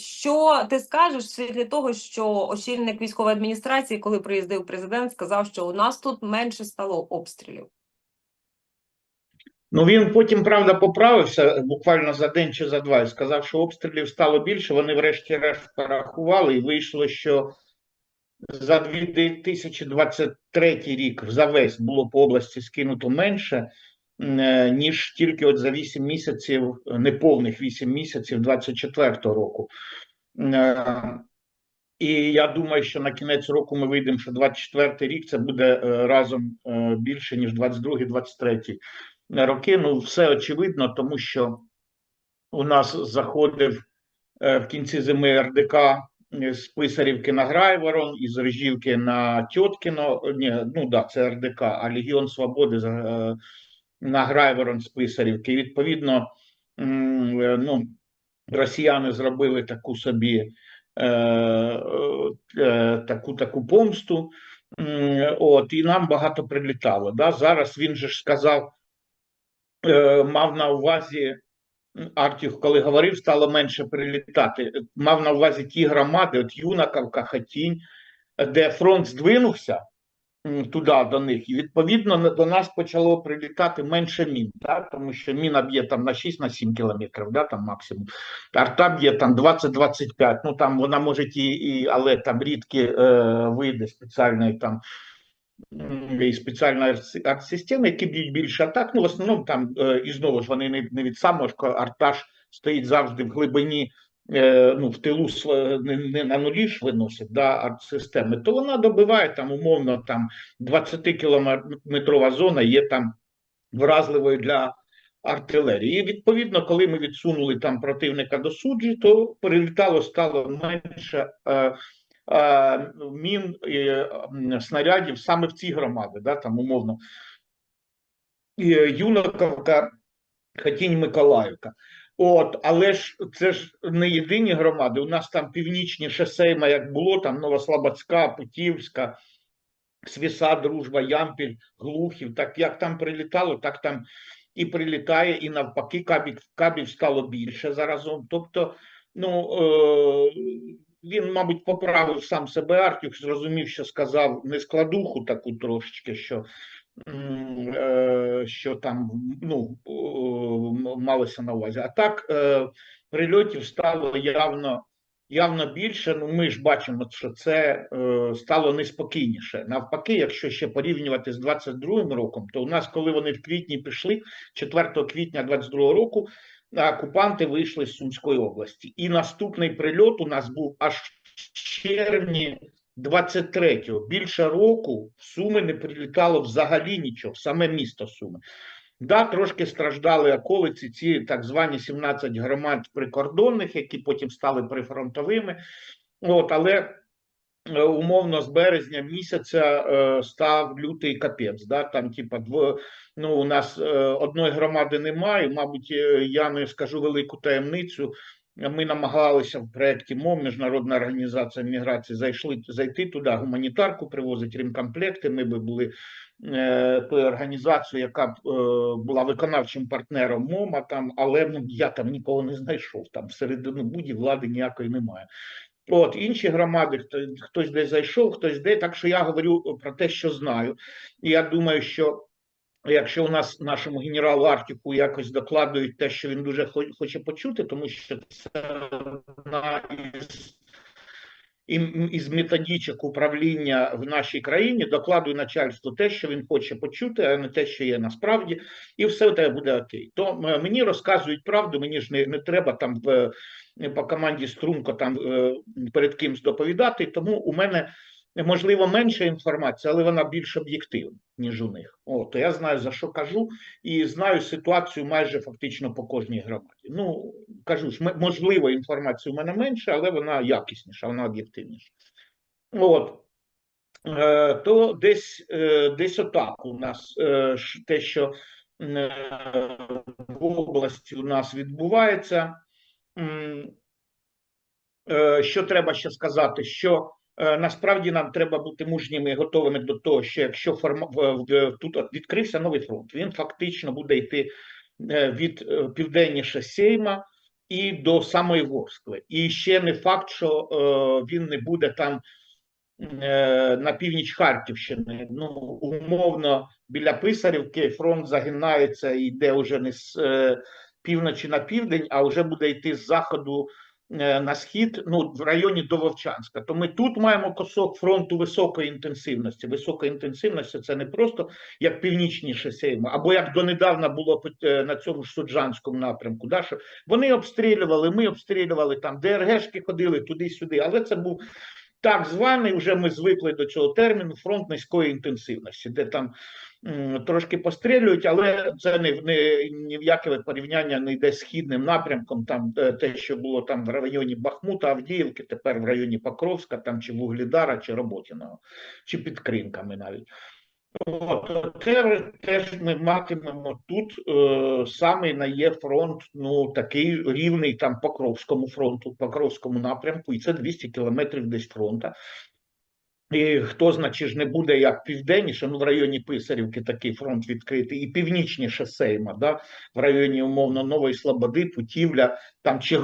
що ти скажеш світлі того, що очільник військової адміністрації, коли приїздив президент, сказав, що у нас тут менше стало обстрілів. Ну він потім, правда, поправився буквально за день чи за два і сказав, що обстрілів стало більше. Вони врешті-решт порахували, і вийшло, що за 2023 рік за весь було по області скинуто менше, ніж тільки от за 8 місяців, неповних 8 місяців 24-го року. Е, І я думаю, що на кінець року ми вийдемо, що 24 рік це буде е, разом е, більше, ніж 22-23 роки. Ну, все очевидно, тому що у нас заходив е, в кінці зими РДК з Писарівки на Грайворон, із Режівки на Тьоткіно. Ні, ну да, це РДК, а Легіон Свободи е, на Грайворон з Писарівки. І відповідно, е, ну, росіяни зробили таку собі е, е, таку таку помсту. От, і нам багато прилітало. Да? Зараз він же ж сказав, мав на увазі Артюх, коли говорив, стало менше прилітати. Мав на увазі ті громади, от Юнаковка, Хатінь, де фронт здвинувся туди до них, і відповідно до нас почало прилітати менше мін, да? тому що міна б'є там на 6-7 кілометрів, да? там максимум. Арта б'є там 20-25, ну там вона може і, і але там рідкі е, види спеціальної там і спеціальної арт- арт-системи, які б'ють більше атак. Ну, в основному там е, і знову ж вони не, від самого ж артаж стоїть завжди в глибині, ну в тилу не, не на нулі ж виносить да, арт-системи, то вона добиває там умовно там 20 кілометрова зона є там вразливою для артилерії. І відповідно, коли ми відсунули там противника до суджі, то прилітало стало менше. Е, е, мін снарядів саме в ці громади, да, там умовно е, Юнаковка, Хатінь Миколаївка. От, але ж це ж не єдині громади. У нас там північніше Сейма, як було, там Новослободська, Путівська, Свіса, Дружба, Ямпіль, Глухів. Так як там прилітало, так там і прилітає, і навпаки, кабів, кабів стало більше заразом. Тобто, ну е, він, мабуть, поправив сам себе Артюк, зрозумів, що сказав нескладуху таку трошечки, що, що там ну, е, малося на увазі. А так е, прильотів стало явно. Явно більше, ну ми ж бачимо, що це е, стало неспокійніше. Навпаки, якщо ще порівнювати з 22 роком, то у нас, коли вони в квітні пішли, 4 квітня 22 року, окупанти вийшли з Сумської області. І наступний прильот у нас був аж в червні 23-го. Більше року в Суми не прилітало взагалі нічого, саме місто Суми. Да, трошки страждали околиці, ці так звані 17 громад прикордонних, які потім стали прифронтовими. От, але е, умовно з березня місяця е, став лютий капець. Да? Там, типа, дво, ну, у нас е, одної громади немає. Мабуть, е, я не скажу велику таємницю. Ми намагалися в проєкті МОМ, Міжнародна організація міграції, зайшли зайти туди, гуманітарку привозить ремкомплекти. Ми би були е, тою організацією, яка е, була виконавчим партнером МОМа, там, але ну, я там нікого не знайшов. Там всередину буді влади ніякої немає. От інші громади, хто, хтось десь зайшов, хтось де. Так що я говорю про те, що знаю. І я думаю, що якщо у нас нашому генералу Артіку якось докладують те, що він дуже хоче почути, тому що це одна із із методичок управління в нашій країні докладує начальству те, що він хоче почути, а не те, що є насправді, і все тебе буде окей. То мені розказують правду, мені ж не, не треба там в, по команді струнко там е, перед кимсь доповідати. Тому у мене можливо менша інформація, але вона більш об'єктивна, ніж у них. От я знаю за що кажу, і знаю ситуацію майже фактично по кожній громаді. Ну кажу ж, можливо, інформація у мене менше, але вона якісніша, вона об'єктивніша. От. Е, то десь, е, десь отак у нас е, те, що в області у нас відбувається. Що треба ще сказати? Що насправді нам треба бути мужніми і готовими до того, що якщо форма тут відкрився новий фронт, він фактично буде йти е, від е, південніше Сейма і до самої Ворскли. І ще не факт, що е, він не буде там е, на північ Харківщини. Ну, умовно, біля Писарівки фронт загинається і йде вже не з е, півночі на південь, а вже буде йти з заходу е, на схід, ну, в районі до Вовчанська. То ми тут маємо кусок фронту високої інтенсивності. Висока інтенсивність це не просто як північніше Сейму, або як донедавна було е, на цьому ж Суджанському напрямку. Да, що вони обстрілювали, ми обстрілювали там, ДРГшки ходили туди-сюди, але це був так званий, вже ми звикли до цього терміну фронт низької інтенсивності, де там трошки пострілюють, але це не, не, ні в яке порівняння не йде східним напрямком, там е, те, що було там в районі Бахмута, Авдіївки, тепер в районі Покровська, там чи Вугледара, чи Роботіного, чи під Кринками навіть. От, це теж ми матимемо тут е, саме на є фронт, ну такий рівний там Покровському фронту, Покровському напрямку, і це 200 кілометрів десь фронта. І хто значить ж не буде як південніше, ну в районі Писарівки такий фронт відкритий, і північніше Сейма, да, в районі умовно Нової Слободи, Путівля, там чи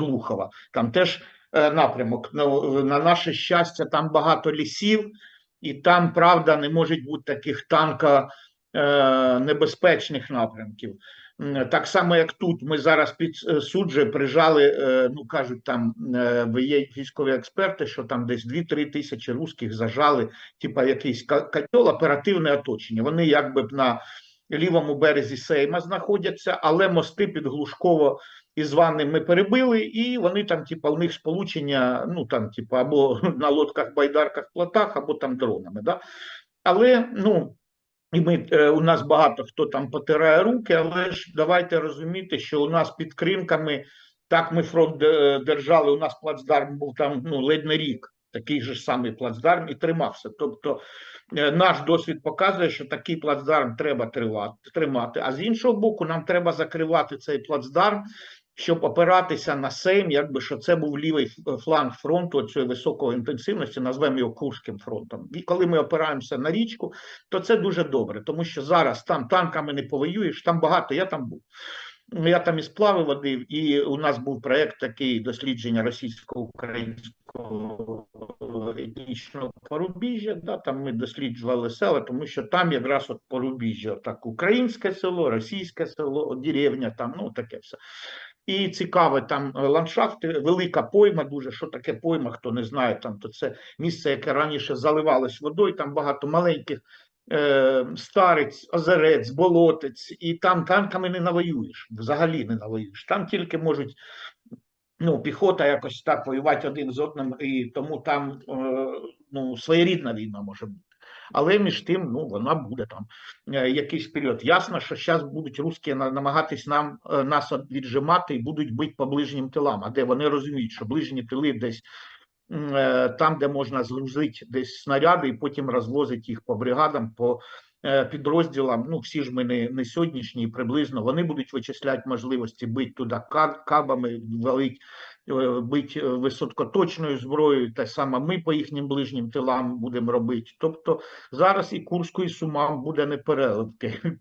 Там теж е, напрямок. Ну, на наше щастя, там багато лісів, і там, правда, не може бути таких танка е, небезпечних напрямків. Так само, як тут, ми зараз під е, суджею прижали, е, ну кажуть, там е, є військові експерти, що там десь 2-3 тисячі русських зажали, типа якийсь котел, оперативне оточення. Вони якби б на лівому березі Сейма знаходяться, але мости під Глушково і Званим ми перебили, і вони там, типа, у них сполучення, ну там, типа, або на лодках, байдарках, плотах, або там дронами. Да? Але ну. І ми е, у нас багато хто там потирає руки, але ж давайте розуміти, що у нас під Кримками так ми фронт е, держали. У нас плацдарм був там ну ледь не рік, такий же самий плацдарм і тримався. Тобто е, наш досвід показує, що такий плацдарм треба тривати, тримати. А з іншого боку, нам треба закривати цей плацдарм, щоб опиратися на Сейм, якби що це був лівий фланг фронту цієї високої інтенсивності, назвемо його Курським фронтом. І коли ми опираємося на річку, то це дуже добре, тому що зараз там танками не повоюєш, там багато, я там був. Я там і сплави водив, і у нас був проєкт такий дослідження російсько-українського етнічного порубіжжя. Да, там ми досліджували села, тому що там якраз от порубіжжя, так українське село, російське село, деревня, там ну таке все. І цікаве там е, ландшафти, велика пойма, дуже що таке пойма, хто не знає, там то це місце, яке раніше заливалось водою, там багато маленьких е, старець, озерець, болотець, і там танками не навоюєш, взагалі не навоюєш. Там тільки можуть ну, піхота якось так воювати один з одним, і тому там е, ну, своєрідна війна може бути. Але між тим, ну вона буде там е, якийсь період. Ясно, що зараз будуть русські на- намагатись нам е, нас віджимати і будуть бити по ближнім тилам, а де вони розуміють, що ближні тили десь е, там, де можна згрузити десь снаряди, і потім розвозити їх по бригадам, по підрозділам. Ну, всі ж ми не, не сьогоднішні, приблизно вони будуть вичисляти можливості бити туди кабами, валить, е, бити е, високоточною зброєю, та саме ми по їхнім ближнім тилам будемо робити. Тобто зараз і Курську, і Сумам буде непереливки.